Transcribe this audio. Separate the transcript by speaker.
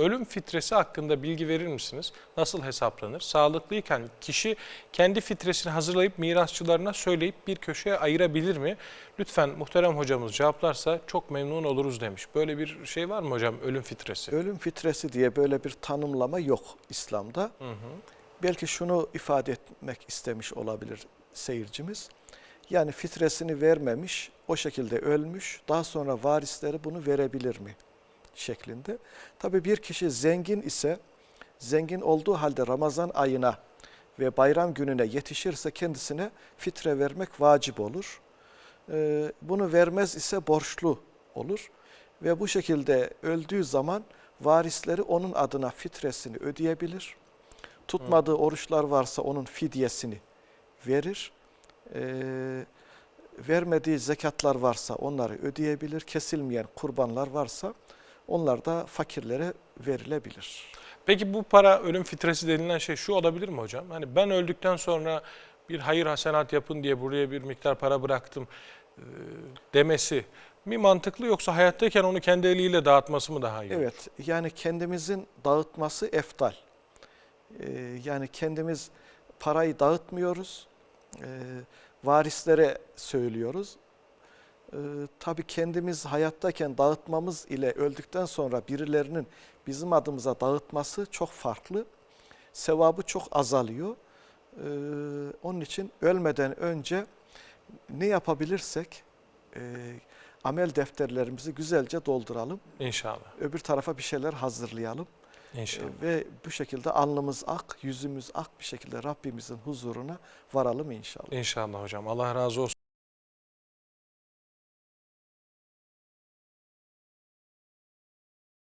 Speaker 1: Ölüm fitresi hakkında bilgi verir misiniz? Nasıl hesaplanır? Sağlıklıyken kişi kendi fitresini hazırlayıp mirasçılarına söyleyip bir köşeye ayırabilir mi? Lütfen muhterem hocamız cevaplarsa çok memnun oluruz demiş. Böyle bir şey var mı hocam ölüm fitresi?
Speaker 2: Ölüm fitresi diye böyle bir tanımlama yok İslam'da.
Speaker 1: Hı hı.
Speaker 2: Belki şunu ifade etmek istemiş olabilir seyircimiz. Yani fitresini vermemiş, o şekilde ölmüş, daha sonra varisleri bunu verebilir mi? Şeklinde. Tabii bir kişi zengin ise, zengin olduğu halde Ramazan ayına ve bayram gününe yetişirse kendisine fitre vermek vacip olur. Ee, Bunu vermez ise borçlu olur ve bu şekilde öldüğü zaman varisleri onun adına fitresini ödeyebilir. Tutmadığı oruçlar varsa onun fidyesini verir. Ee, vermediği zekatlar varsa onları ödeyebilir. Kesilmeyen kurbanlar varsa onlar da fakirlere verilebilir.
Speaker 1: Peki bu para ölüm fitresi denilen şey şu olabilir mi hocam? Hani ben öldükten sonra bir hayır hasenat yapın diye buraya bir miktar para bıraktım e, demesi mi mantıklı yoksa hayattayken onu kendi eliyle dağıtması mı daha iyi?
Speaker 2: Evet, yani kendimizin dağıtması eftal. Ee, yani kendimiz parayı dağıtmıyoruz, ee, varislere söylüyoruz. Ee, tabii kendimiz hayattayken dağıtmamız ile öldükten sonra birilerinin bizim adımıza dağıtması çok farklı. Sevabı çok azalıyor. Ee, onun için ölmeden önce ne yapabilirsek e, amel defterlerimizi güzelce dolduralım
Speaker 1: İnşallah.
Speaker 2: öbür tarafa bir şeyler hazırlayalım.
Speaker 1: İnşallah.
Speaker 2: Ee, Ve bu şekilde alnımız ak, yüzümüz ak bir şekilde Rabbimizin huzuruna varalım inşallah.
Speaker 1: İnşallah hocam. Allah razı olsun.